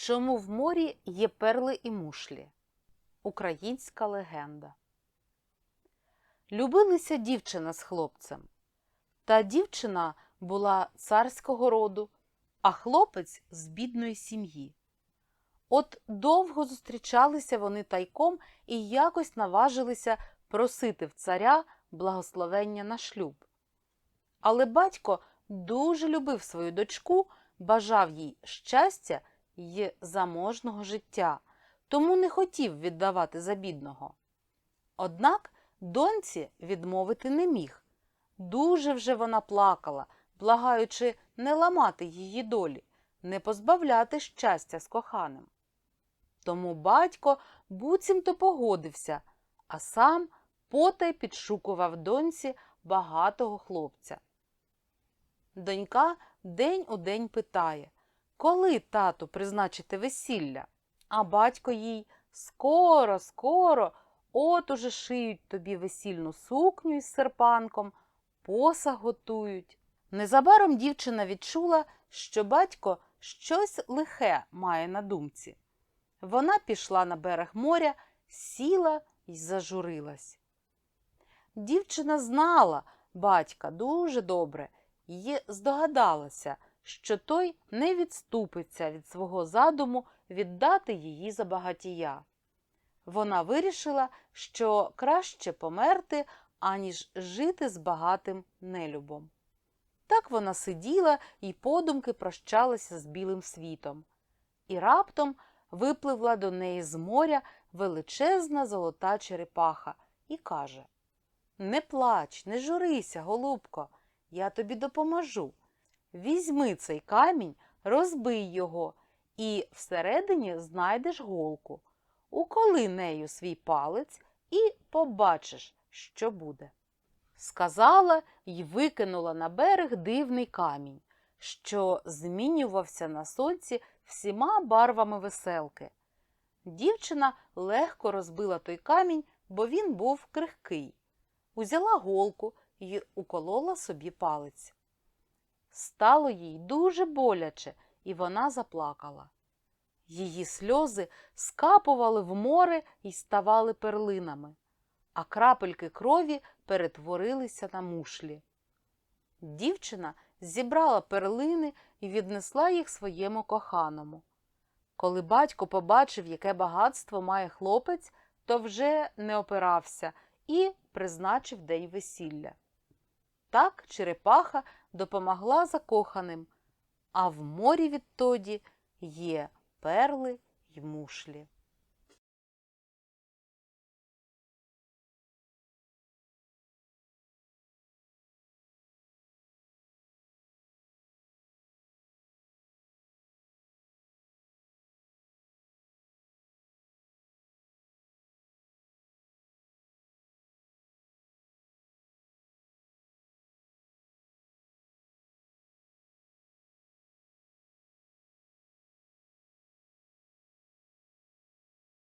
Чому в морі є перли і мушлі? Українська легенда. Любилися дівчина з хлопцем. Та дівчина була царського роду, а хлопець з бідної сім'ї. От довго зустрічалися вони тайком і якось наважилися просити в царя благословення на шлюб. Але батько дуже любив свою дочку, бажав їй щастя й заможного життя, тому не хотів віддавати за бідного. Однак доньці відмовити не міг. Дуже вже вона плакала, благаючи не ламати її долі, не позбавляти щастя з коханим. Тому батько буцімто погодився, а сам потай підшукував доньці багатого хлопця. Донька день у день питає, коли тату призначити весілля? А батько їй скоро, скоро, от уже шиють тобі весільну сукню із серпанком, посаг готують. Незабаром дівчина відчула, що батько щось лихе має на думці. Вона пішла на берег моря, сіла й зажурилась. Дівчина знала батька дуже добре і здогадалася, що той не відступиться від свого задуму віддати її за багатія. Вона вирішила, що краще померти, аніж жити з багатим нелюбом. Так вона сиділа і подумки прощалася з білим світом. І раптом випливла до неї з моря величезна золота черепаха і каже Не плач, не журися, голубко, я тобі допоможу. Візьми цей камінь, розбий його, і всередині знайдеш голку. Уколи нею свій палець і побачиш, що буде. Сказала й викинула на берег дивний камінь, що змінювався на сонці всіма барвами веселки. Дівчина легко розбила той камінь, бо він був крихкий. Узяла голку і уколола собі палець. Стало їй дуже боляче, і вона заплакала. Її сльози скапували в море і ставали перлинами, а крапельки крові перетворилися на мушлі. Дівчина зібрала перлини і віднесла їх своєму коханому. Коли батько побачив, яке багатство має хлопець, то вже не опирався і призначив день весілля. Так черепаха допомогла закоханим, а в морі відтоді є перли й мушлі.